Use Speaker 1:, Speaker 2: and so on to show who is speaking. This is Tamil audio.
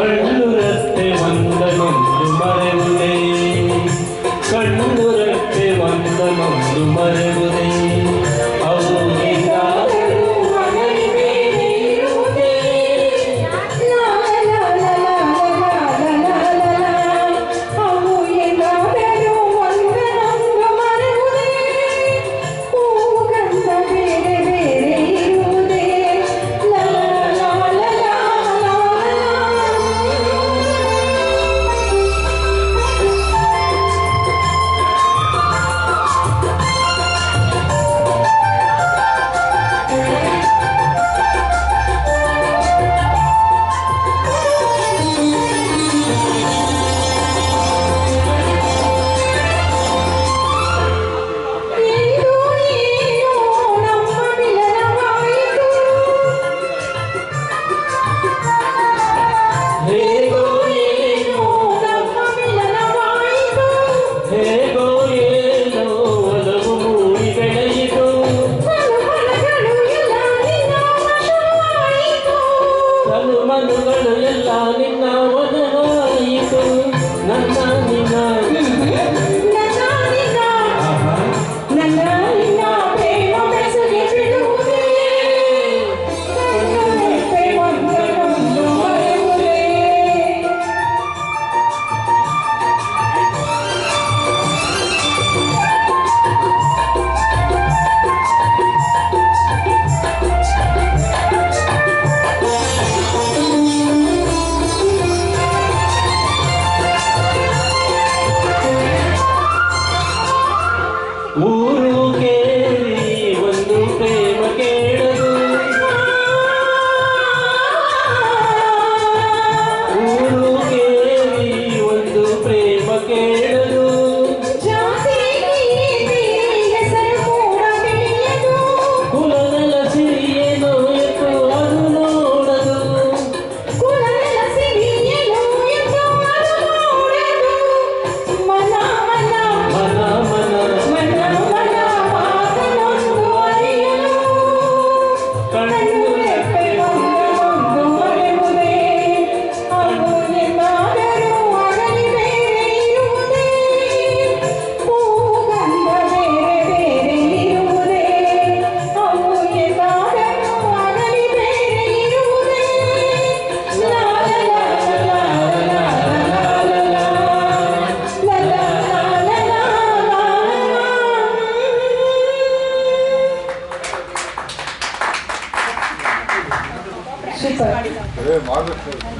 Speaker 1: கண்ணுரத்து வந்தனொன்று மறைவுதே கண்ணுரத்து வந்தனொன்று மறைவுதே Hey, go, hey, go, hey, go, के
Speaker 2: 我这玩儿个手